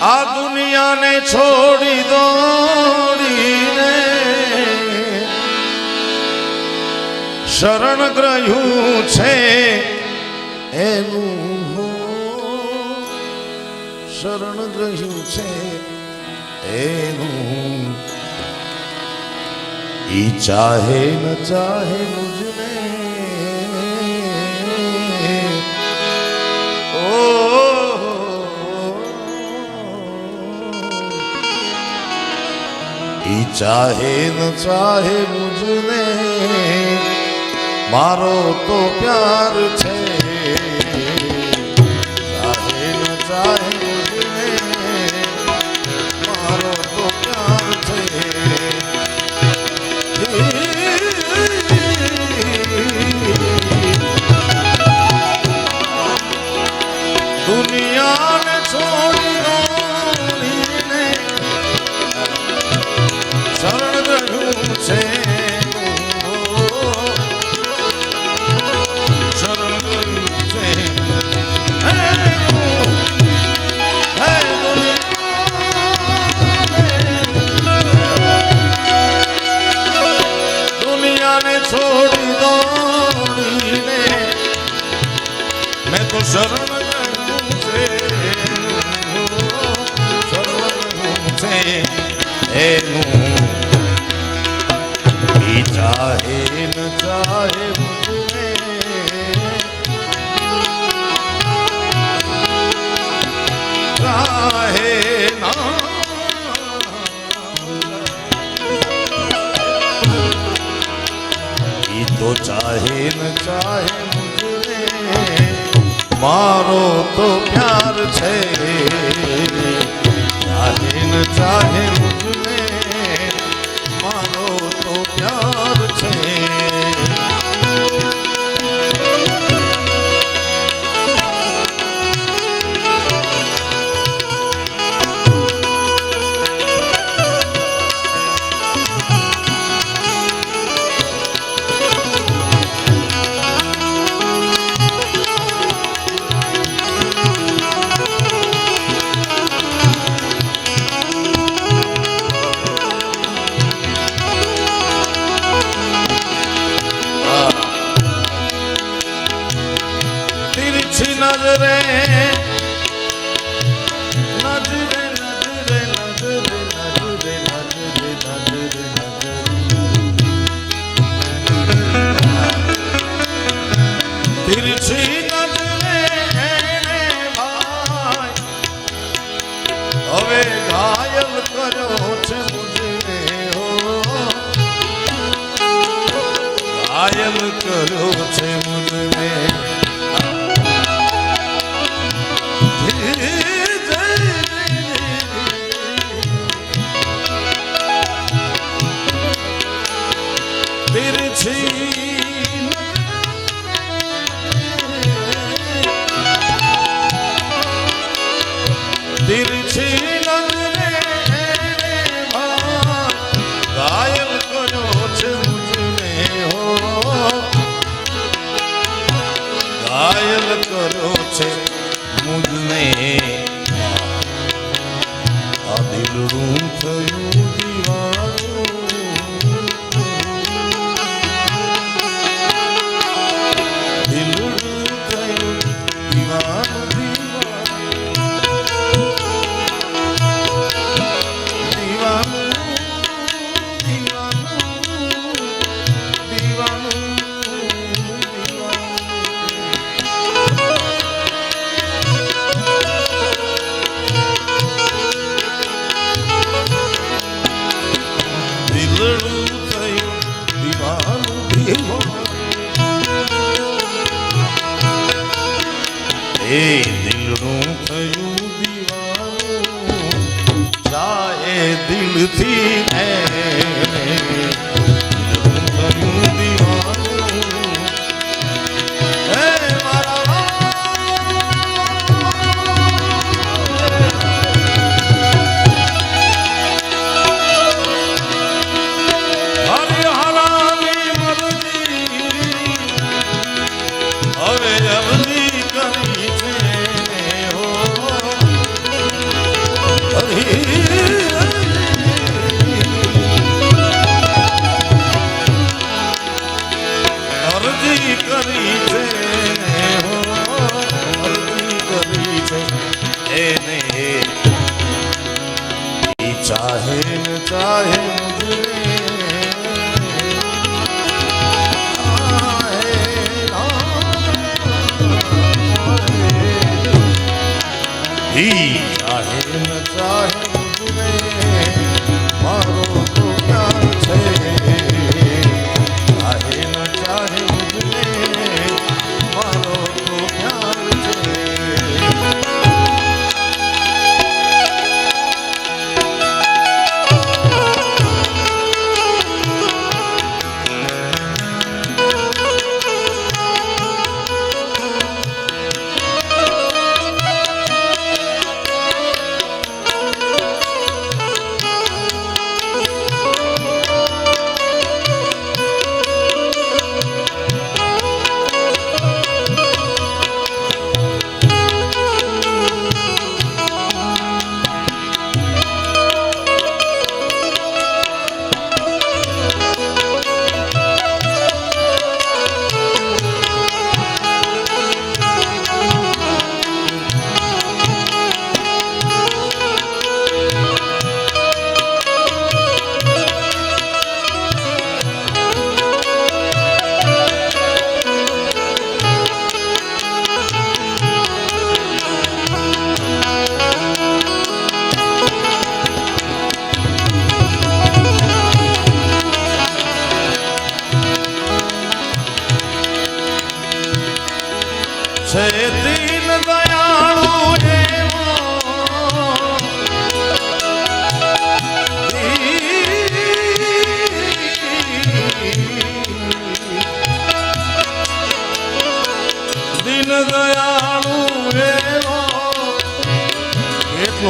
આ દુનિયાને છોડી દોડીને શરણ ગ્રહ્યું છે એનું શરણ ગ્રહ્યું છે એનું ઈ ચાહે ન ચાહે મુજને. ઓ એ ચાહે ન ચાહે મુજને મારો તો પ્યાર છે. રાહે ના તો ચાહે ન મારો તો પ્યાર છે ચાહે ન ચાહે Dile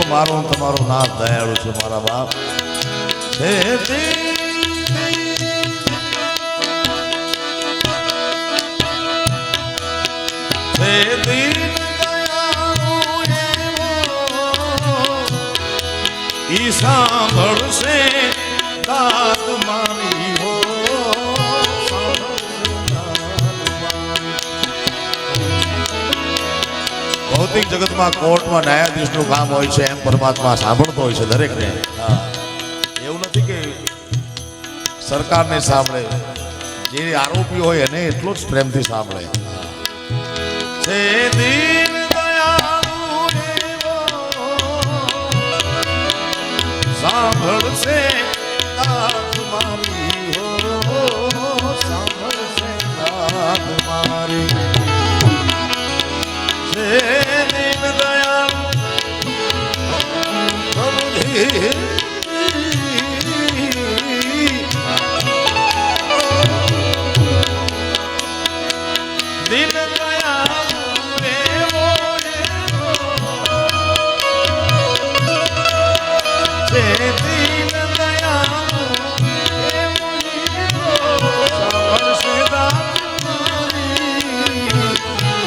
મારું તમારો નામ દયાળુ છે મારા બાપ. છે ઈ સાંભળશે દાદ મારી હો. ભૌતિક જગતમાં કોર્ટમાં ન્યાયાધીશનું કામ હોય છે એમ પરમાત્મા સાંભળતો હોય છે દરેકને. એવું નથી કે સરકારને સાંભળે. જે આરોપી હોય એને એટલો જ પ્રેમથી સાંભળે. સાંભળશે દાદ મારી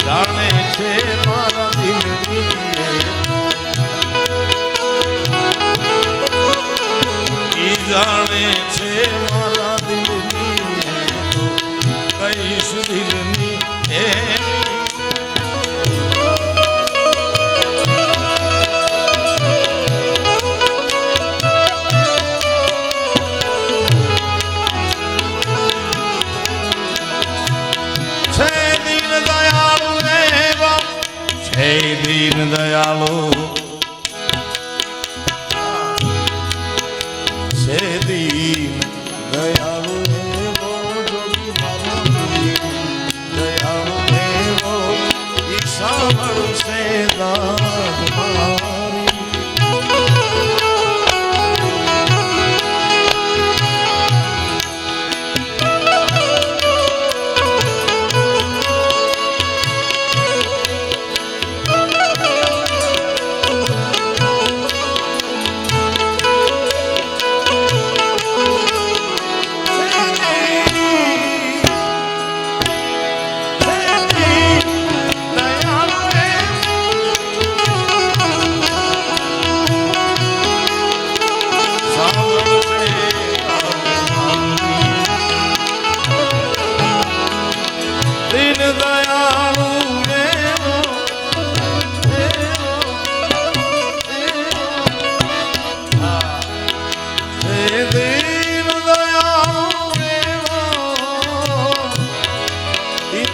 જાણે છે મારા દિલની જાણે છે મારા છે દીન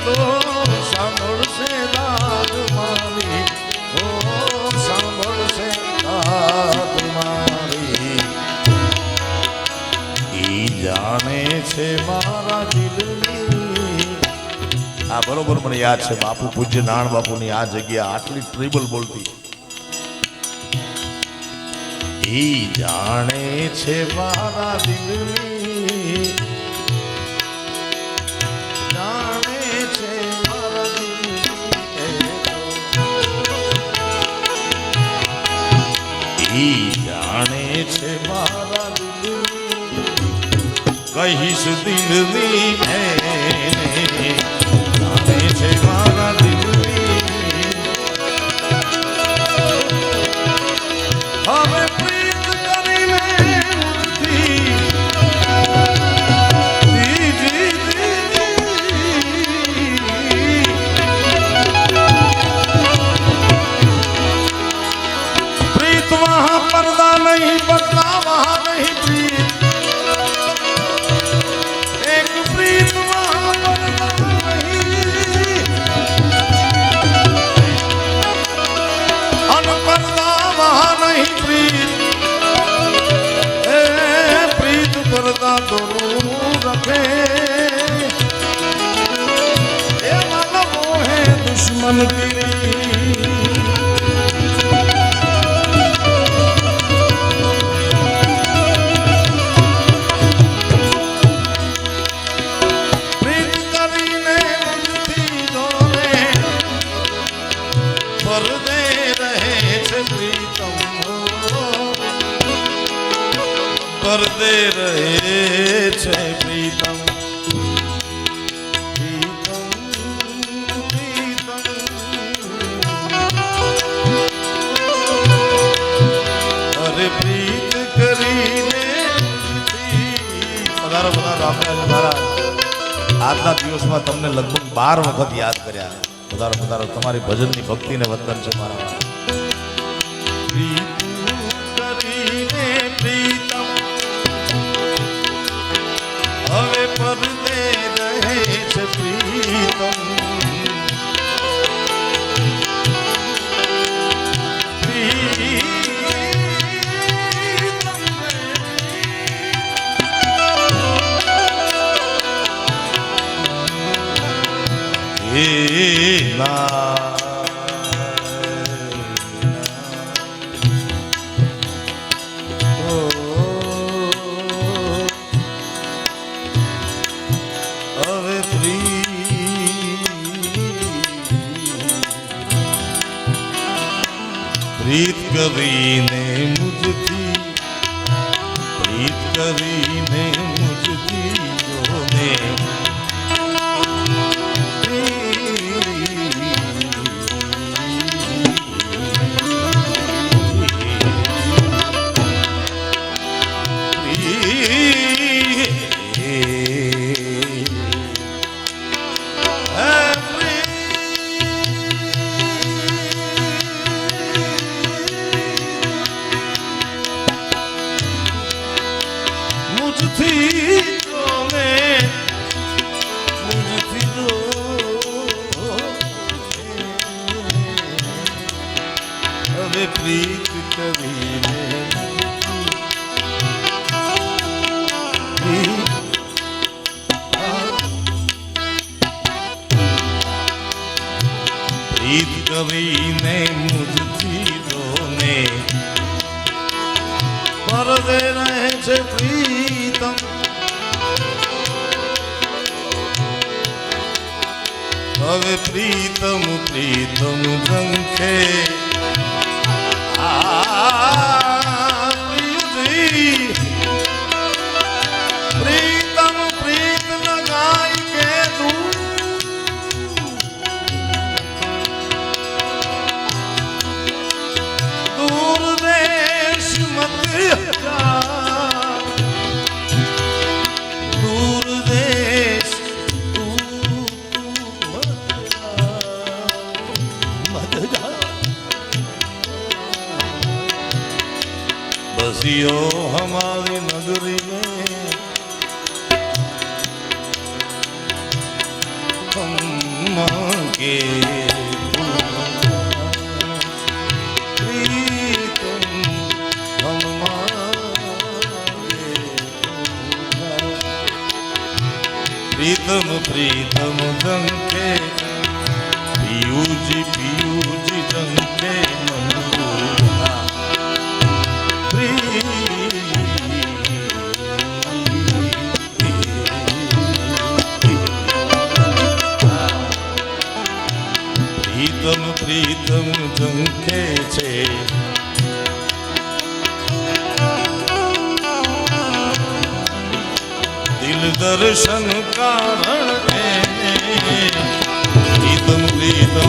તો જાણે છે આ બરોબર મને યાદ છે, બાપુ પૂજ્ય નાણ બાપુની આ જગ્યા આટલી ટ્રિબલ બોલતી. ઈ જાણે છે મારા દિલની. ઈ જાણે છે મારા કહીશ દિલની પરદે રહે છે પ્રીતમ. અરે પ્રીત કરીને પધારો પધારો રામરાજ મહારાજ આજના દિવસમાં તમને લગભગ બાર વખત યાદ કર્યા. પધારો પધારો તમારી ભજનની ભક્તિને વંદન છે મારા પ્રીતું પ્રીતમ ના પ્રીત કરીને મુજથી પ્રીત કરીને કરીને મુજથી દોને પરદે રહે છે પ્રીતમ. હવે પ્રીતમ પ્રીતમ ઝંખે. કે પ્રીતમ પ્રીતમ જંકે પિયુજી પિયુજી જંકે પ્રીતમ ઝંખે છે દિલ દર્શન કારણ પ્રીતમ પ્રીતમ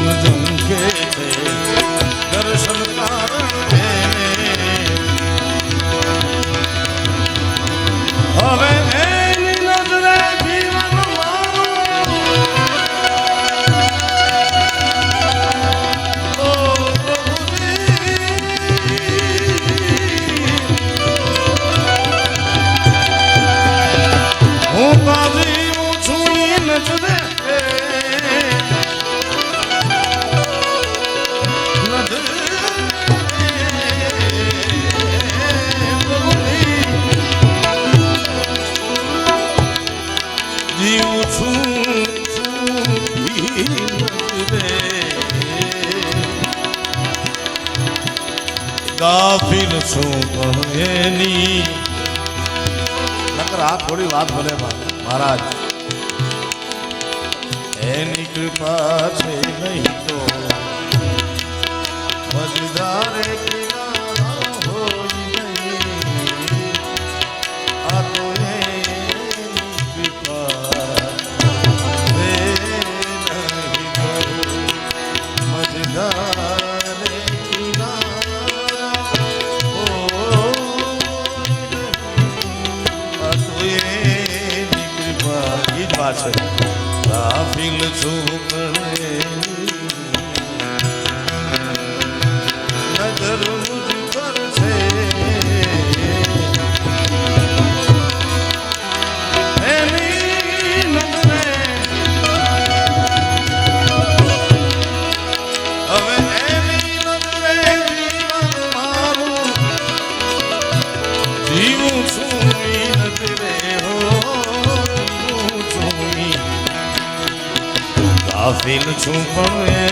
છું પણ એની નકર આ થોડી વાત ભલે મહારાજ. એની કૃપા છે નહીં તો. મજદાર 出狂